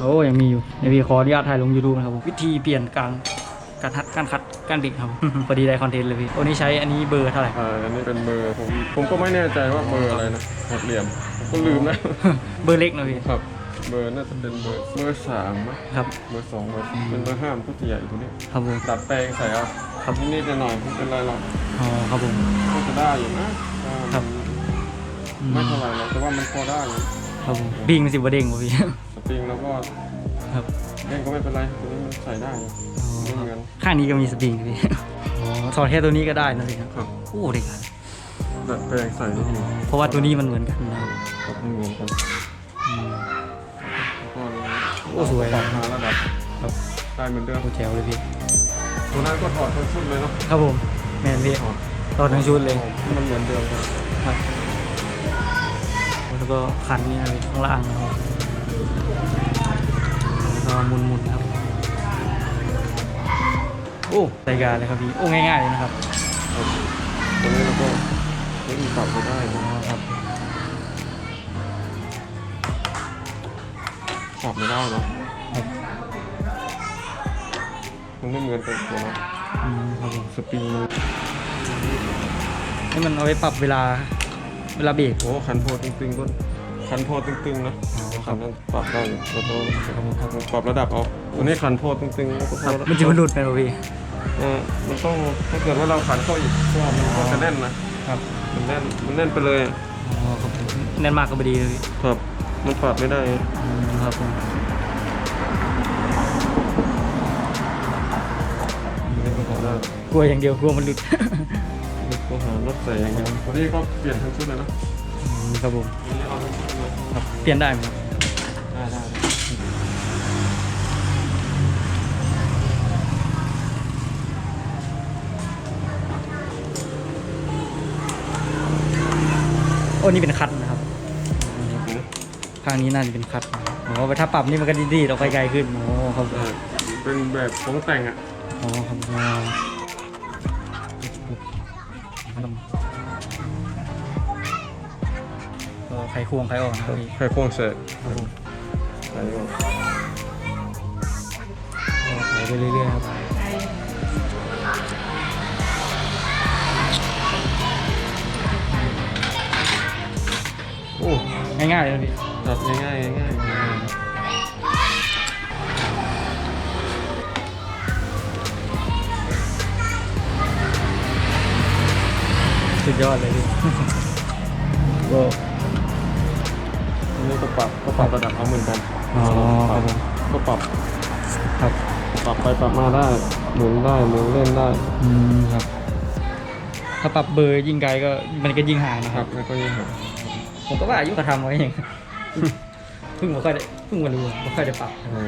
โอ้ยังมีอยู่ในวีขออนุญาตถ่ายลง YouTube นะครับผมวิธีเปลี่ยนกลางการทัดการคัดการบิดครับ พอดีได้คอนเทนต์เลยพี่ตัวนี้ใช้อันนี้เบอร์เท่าไหร่อ่าอันนี้เป็นเบอร์ผมผมก็ไม่แน่ใจว่าเบอร์อะไรนะหกเหลี่ยมผมก็ลืมนะเบอร์เล็กนะพี่ ครับ เบอร์น่าจะเป็นเบอร์เบอร์สามมั้ยครับ เบอร์สองเบอร์เป็นเบอร์ห้ามพุทธใหญ่ตัวนี้ครับผม ดัดแปลงใส่เอาครับ นิดๆหน่อยๆไม่เป็นไรหรอกอ๋อครับผม ก็จะได้อยู่นะอ่าครับอืมไม่เท่าไหร่หรอกแต่ว่ามันพอได้อยู่ครับผมบิงมันสิบวเด้งวะพี่ สปริงแล้วก็ครับเล่นก็ไม่เป็นไรตัวนี้มันใส่ได้อยู่อ๋อไม่คเหรับมือน ข้างนี้ก็มีสปริงพี่อ๋อถอดแค่ตัวนี้ก็ได้นะพี่ครับครับ โอ้เด็กอะดัดแปลงใส่นิดนึงเพราะว่าตัวนี้มันเหมือนกันนะครับครับไม่เหมือนกันอืม แล้วก็โอ้สวย ปรับมาระดับครับได้เหมือนเดิมโคตรแจ๋วเลยพี่ ตัวนั้นก็ถอดทั้งชุดเลยเนาะครับผมแมนพี่ถอดตอนทั้งชุดเลยมันเหมือนเดิมครับ ครับ แล้วก็คันนี่นะพี่ข้างล่างนะครับ แล้วก็หมุนๆครับ โอ้รายการเลยครับพี่ โอ้ง่ายๆเลยนะครับครับตัวนี้เราก็ไม่มีปรับไปได้อ๋อนะครับปรับไม่ได้เนาะครับมันไม่เหมือนกันตัวนะอืมครับผมสปริงมันนี่มันเอาไว้ปรับเวลาเวลาเบรกโอ้คันโพตึงๆก็ คันโพตึงๆนะอ๋อคคัรันบนั้นปรับได้อยู่แล้วก็ครับผมครับปรับระดับเอาตัวนี้คันโพตึงๆแล้วก็พครัอบมันจะมันหลุดไปเหรอพี่เออมันต้องถ้าเกิดว่าเราขันเข้าอีกก็มันก็จะแน่นนะครับมันแน่นมันแน่นไปเลยอะอ๋อครับผมแน่นมากก็ไม่ดีเลยพี่ครับมันปรับไม่ได้อืมครับผมมันก็ปรับได้กลัวอย่างเดียวกลัวมันหลุดก็หารถใส่อย่างเงี้ยตัวนี้ก็เปลี่ยนทั้งชุดเลยนะอืม ครับผมตัวนี้เอาทั้งชุดเลยครับเปลี่ยนได้ไหมครับได้ได้โอ้นี่เป็นคัดนะครับข้างนี้น่าจะเป็นคัดนะครับอ๋อถ้าปรับนี่มันก็ดีๆออกไปไกลขึ้นโอ้ครับได้เป็นแบบของแต่งอะอ๋อครับ ไขควงไขออกนะครับพี่ใครควงเสร็จครับผมใส่ก่อนก็ไขไปเรื่อยๆครับโอ้ง่ายๆเลยนะพี่ตัดง่ายๆง่ายๆง่ายสุดยอดเลยพี่ๆก็ อันนี้ก็ปรับก็ปรับระดับเอาเหมือนกันอ๋อครับผมก็ปรับครับปรับไปปรับมาได้หมุนได้หมุนเล่นได้อืมครับ ถ้าปรับเบอร์ยิ่งไกลก็มันก็ยิ่งห่างนะคครัรับบแล้วก็ยิ่งหาผมก็ว่าอายุกระทำไว้เองเพิ่งมาค่อยได้เพิ่งมารู้ไม่ค่อยได้ปรับโอ้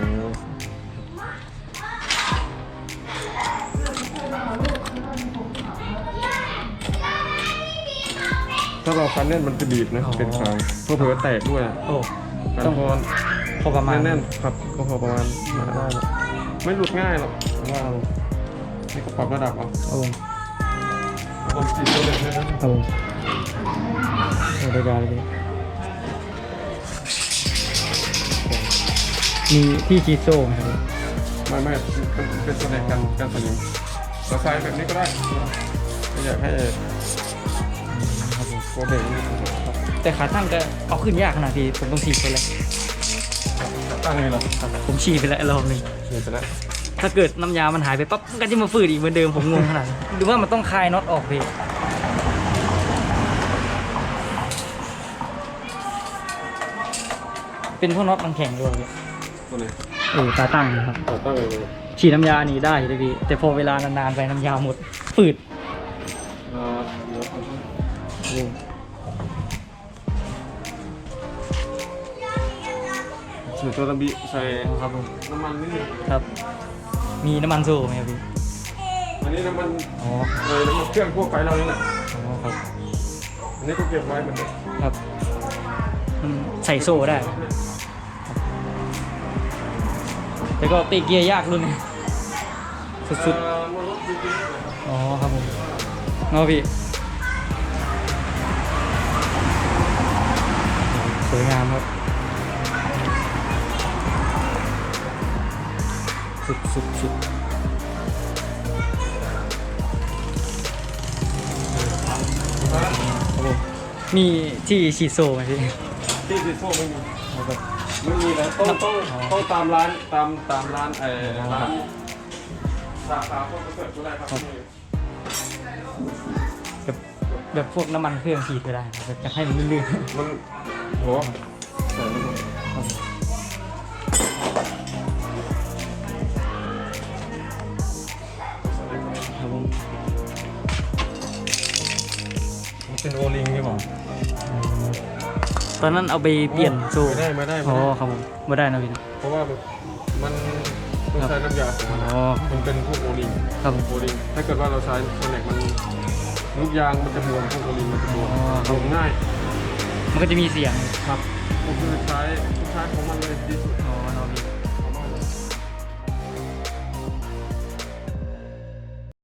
าเราคันแน่นมันจะบีบนะเป็นคางเพราะเผื่อแตกด้วยโอ้คันต้องพอพอประมาณแน่นๆครับก็พอประมาณมาได้หรอกไม่หลุดง่ายหรอกผมว่านี่ก็ปรับระดับเอาครับผมผมติดตัวเด็กเลยนะครับผมโอ้ได้การเลยพี่มีที่ชีโซ่ไหมครับไม่ไม่เป็นเป็นตัวเด็กกันกันสนิมเราใส่แบบนี้ก็ได้ไม่อยากให้ ครับผมตัวเด็กนี่ครับแต่ขาตั้งก็เอาขึ้นยากขนาดที่ผมต้องฉีกไปแล้วตั้งนี่เหรอครับผมฉีกไปแล้วรอบหนึงเห็นไปแล้วถ้าเกิดน้ำยามันหายไปปั๊บมันก็จะมาฝืดอีกเหมือนเดิมผมงงขนาดนั้นหรือว่ามันต้องคลายน็อตออกพี่เป็นพวกน็อตมันแข็งด้วยพี่ตัวนี้เออตาตั้งนะครับต่อตั้งเลย ฉีดน้ำยานี่ได้เลยพี่แต่พอเวลานานๆไปน้ำยาหมดฝืด ให้ใส่ตัวตะบีใส่ครับผมน้ำมันนี่ครับ มีน้ำมันโซ่ไหมครับพี่อันนี้น้ำมันอ๋อเลยน้ำมันเครื่องพวกไฟเรานี่แหละอ๋อครับอันนี้ก็เก็บไว้เหมือนเดิมครับมันใส่โซ่ได้ครับแต่ก็ตีเกียร์ยากรุ่นนี้สุดเอ่อมันรถจริงๆอ๋อครับผมเงาพี่ สวยงามครับสุดสุดสุดครับผมมีที่ฉีดโซ่ไหมพี่ที่ซีโซ่ไม่มีแล้วก็ไม่มีแล้วต้องต้องอ๋อต้องตามร้านตามตามร้านเออร้านสาขาพวกเกิดก็ได้ครับที่นี่แบบแบบพวกน้ำมันเครื่องฉีดก็ได้แบบจะให้มันลื่นมัน โหใส่ไม่ลงๆครับผมครับผมมันเป็นโอลิงใช่ป่ะตอนนั้นเอาไปเปลี่ยนโซ่ไม่ได้ไม่ได้ไม่อ๋อได้ครับผมไม่ได้นะพี่นะเพราะว่ามันต้องใช้น้ำยาของมันอ๋อ มันเป็นพวกโอลิงครับผมโอลิงถ้าเกิดว่าเราใช้โซเน็กมันลูกยางมันจะบวมพวกโอลิงมันจะบวมอ๋อครับบวมง่าย มันก็จะมีเสียง ครับผมคือใช้ใช้ของมันเลยดีสุดอ๋อเรามี